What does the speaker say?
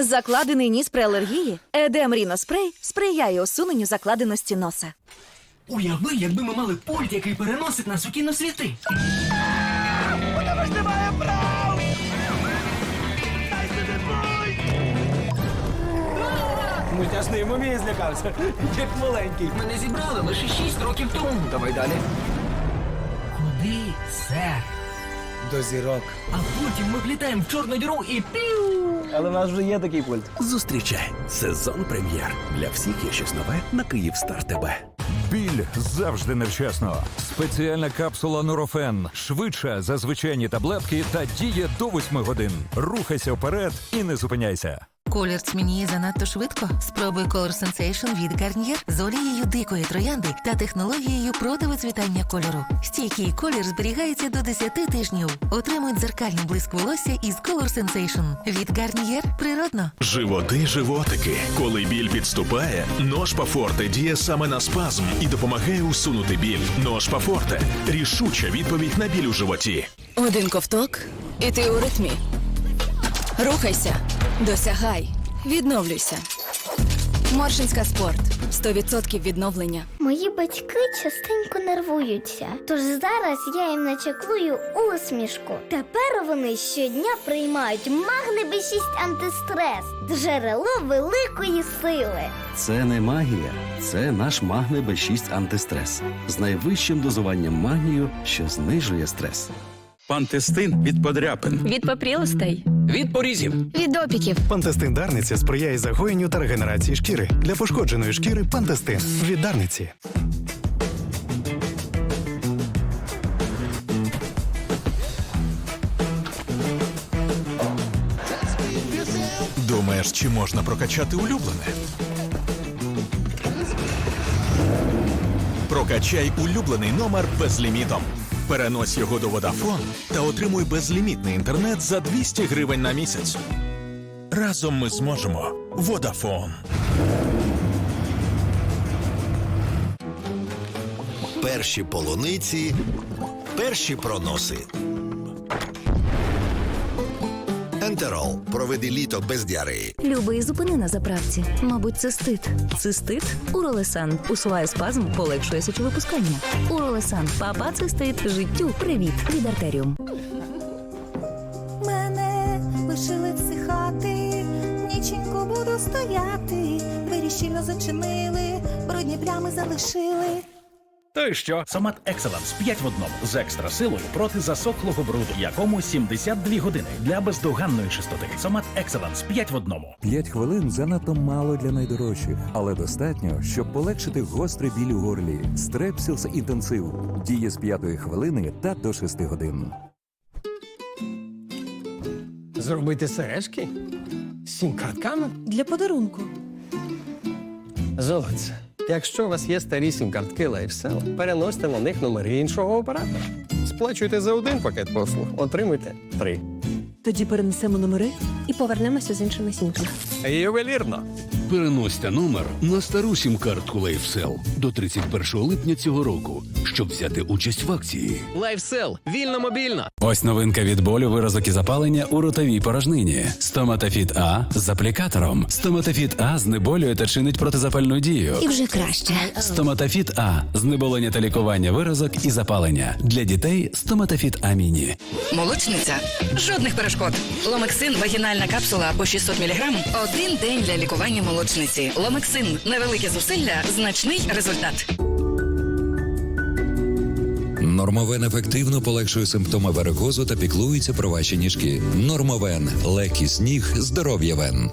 Закладений ніс при алергії. Едем Ріноспрей сприяє усуненню закладеності носа. Уяви, якби ми мали пульт, який переносить нас у кіносвіти. Мультяшний мумій злякався, як маленький. Мене зібрали лише шість років тому. Давай далі. Куди, сер? До зірок. А потім ми влітаємо в чорну діру і піу! Але в нас вже є такий пульт. Зустрічай сезон прем'єр. Для всіх є щось нове на Київстар ТБ. Біль завжди невчасно. Спеціальна капсула Нурофен швидша за звичайні таблетки та діє до 8 годин. Рухайся вперед і не зупиняйся. Колір тьмяніє занадто швидко. Спробуй Color Sensation від Garnier з олією дикої троянди та технологією противицвітання кольору. Стійкий колір зберігається до 10 тижнів. Отримуй дзеркальний блиск волосся із Color Sensation від Garnier природно. Животи, животики. Коли біль підступає, ножпа Форте діє саме на спазм і допомагає усунути біль. Ножпа Форте – рішуча відповідь на біль у животі. Один ковток, і ти у ритмі. Рухайся, досягай, відновлюйся. Моршинська спорт 100% відновлення. Мої батьки частенько нервуються, тож зараз я їм начеклую усмішку. Тепер вони щодня приймають магне Б6 антистрес, джерело великої сили. Це не магія, це наш Магне Б6 антистрес з найвищим дозуванням магнію, що знижує стрес. Пантестин від подряпин. Від попрілостей. Від порізів. Від опіків. Пантестин Дарниці сприяє загоєнню та регенерації шкіри. Для пошкодженої шкіри Пантестин від Дарниці. Думаєш, чи можна прокачати улюблене? Прокачай улюблений номер безлімітом. Перенось його до Vodafone та отримуй безлімітний інтернет за 200 гривень на місяць. Разом ми зможемо. Vodafone. Перші полуниці, перші проноси. Ентерол. Проведи літо без діареї. Любий зупини на заправці. Мабуть, цистит. Цистит? Уролесан. Усуває спазм, полегшує сечовипускання. Уролесан. Папа цистит. Життю. Привіт. Від артеріум. Мене лишили всихати, ніченько буду стояти. Двері щільно зачинили, брудні плями залишили. То й що? Сомат Екселенс 5 в одному з екстра силою проти засохлого бруду, якому 72 години для бездоганної чистоти. Сомат Екселенс 5 в одному. 5 хвилин занадто мало для найдорожчих, але достатньо, щоб полегшити гострий біль у горлі. Стрепсілс інтенсив діє з 5 хвилини та до 6 годин. Зробити сережки? З? Для подарунку. Золоце. Якщо у вас є старі сім-картки LifeSell, переносите на них номери іншого оператора. Сплачуйте за один пакет послуг, отримуйте три. Тоді перенесемо номери і повернемося з іншими сімками. Ювелірно. Переносьте номер на стару сім-картку LifeSell до 31 липня цього року, щоб взяти участь в акції. LifeSell. Вільно мобільно. Ось новинка від болю, виразок і запалення у ротовій порожнині. Стоматофіт А з аплікатором. Стоматофіт А знеболює та чинить протизапальну дію. І вже краще. Стоматофіт А знеболення та лікування виразок і запалення. Для дітей стоматофіт А міні. Молочниця. Жодних перешкод. Ломексин вагінальна капсула по 600 мг. Один день для лікування молочниці. Ломексин. Невелике зусилля, значний результат. Нормовен ефективно полегшує симптоми варикозу та піклується про ваші ніжки. Нормовен лекіс ніг, здоров'я вен.